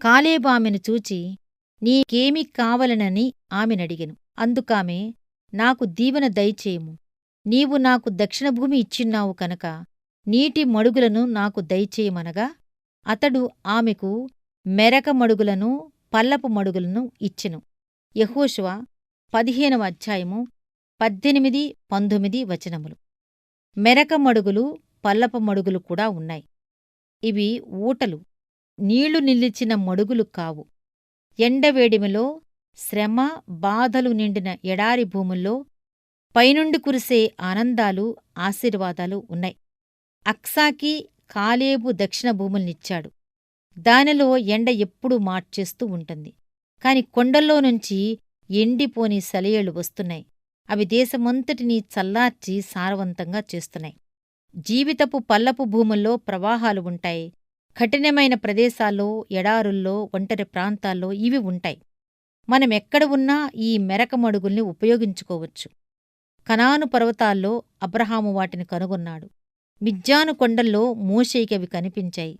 కాలేబామెను చూచి నీకేమి కావలనని ఆమెనడిగెను. అందుకామె నాకు దీవెన దయచేయము. నీవు నాకు దక్షిణభూమి ఇచ్చిన్నావు కనుక నీటి మడుగులను నాకు దయచేయమనగా అతడు ఆమెకు మెరక మడుగులను పల్లపు మడుగులను ఇచ్చెను. యహోశువ పదిహేనవ అధ్యాయము పద్దెనిమిది పంతొమ్మిది వచనములు. మెరక మడుగులు పల్లపు మడుగులు కూడా ఉన్నాయి. ఇవి ఊటలు. నీళ్ళు నిలిచిన మడుగులు కావు. ఎండవేడిమిలో శ్రమ బాధలు నిండిన ఎడారి భూముల్లో పైనుండి కురిసే ఆనందాలు ఆశీర్వాదాలు ఉన్నాయి. అక్సాకి కాలేబు దక్షిణ భూముల్నిచ్చాడు. దానిలో ఎండ ఎప్పుడూ మార్చేస్తూ ఉంటుంది. కాని కొండల్లో నుంచి ఎండిపోని సెలయేళ్ళు వస్తున్నాయి. అవి దేశమంతటినీ చల్లార్చి సారవంతంగా చేస్తున్నాయి. జీవితపు పల్లపు భూముల్లో ప్రవాహాలు ఉంటాయి. కఠినమైన ప్రదేశాల్లో ఎడారుల్లో ఒంటరి ప్రాంతాల్లో ఇవి ఉంటాయి. మనమెక్కడ ఉన్నా ఈ మెరకమడుగుల్ని ఉపయోగించుకోవచ్చు. కనాను పర్వతాల్లో అబ్రహాము వాటిని కనుగొన్నాడు. మిజ్జాను కొండల్లో మోషేకి అవి కనిపించాయి.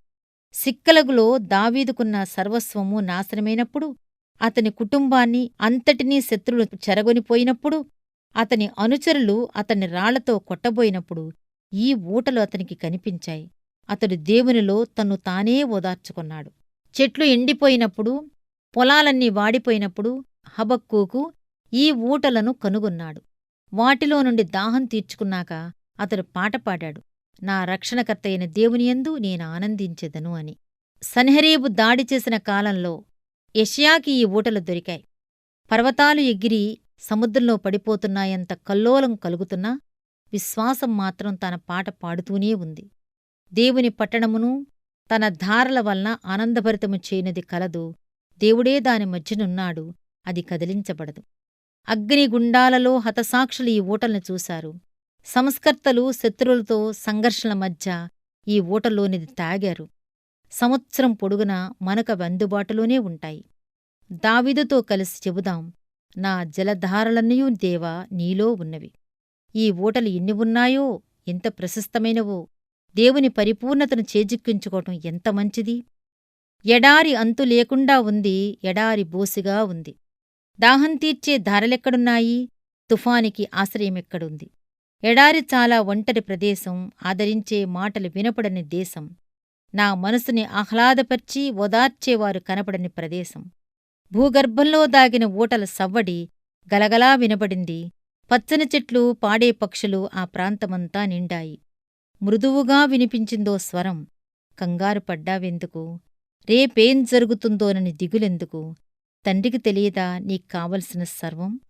సిక్కలగులో దావీదుకున్న సర్వస్వము నాశనమైనప్పుడు అతని కుటుంబాన్ని అంతటినీ శత్రులు చెరగొనిపోయినప్పుడు అతని అనుచరులు అతని రాళ్ళతో కొట్టబోయినప్పుడు ఈ ఊటలు అతనికి కనిపించాయి. అతడు దేవునిలో తన్ను తానే ఓదార్చుకున్నాడు. చెట్లు ఎండిపోయినప్పుడు పొలాలన్నీ వాడిపోయినప్పుడు హబక్కూకు ఈ ఊటలను కనుగొన్నాడు. వాటిలో నుండి దాహం తీర్చుకున్నాక అతడు పాట పాడాడు. నా రక్షణకర్తయిన దేవునియందు నేను ఆనందించెదను అని. సన్హరీబు దాడి చేసిన కాలంలో యష్యాకి ఈ ఊటలు దొరికాయి. పర్వతాలు ఎగిరి సముద్రంలో పడిపోతున్నాయంత కల్లోలం కలుగుతున్నా విశ్వాసం మాత్రం తన పాట పాడుతూనే ఉంది. దేవుని పట్టణమును తన ధారల వలన ఆనందభరితము చేయనిది కలదు. దేవుడే దాని మధ్యనున్నాడు. అది కదిలించబడదు. అగ్నిగుండాలలో హతసాక్షులు ఈ ఊటల్ని చూశారు. సంస్కర్తలు శత్రువులతో సంఘర్షణల మధ్య ఈ ఊటలోనిది తాగారు. సంవత్సరం పొడుగునా మనకవి అందుబాటులోనే ఉంటాయి. దావిదుతో కలిసి చెబుదాం నా జలధారలన్నయూ దేవా నీలో ఉన్నవి. ఈ ఊటలు ఎన్ని ఉన్నాయో ఎంత ప్రశస్తమైనవో దేవుని పరిపూర్ణతను చేజిక్కించుకోవటం ఎంత మంచిది? ఎడారి అంతు లేకుండా ఉంది ఎడారి బోసిగా ఉంది. దాహం తీర్చే ధారలెక్కడున్నాయి? తుఫానికి ఆశ్రయమెక్కడుంది? ఎడారి చాలా ఒంటరి ప్రదేశం ఆదరించే మాటలు వినపడని దేశం. నా మనసుని ఆహ్లాదపర్చి ఓదార్చేవారు కనపడని ప్రదేశం. భూగర్భంలో దాగిన ఊటల సవ్వడి గలగలా వినబడింది. పచ్చని చెట్లు పాడే పక్షులు ఆ ప్రాంతమంతా నిండాయి. మృదువుగా వినిపించిందో స్వరం కంగారు పడ్డావెందుకు? రేపేం జరుగుతుందోనని దిగులెందుకు? తండ్రికి తెలియదా నీకు కావలసిన సర్వం?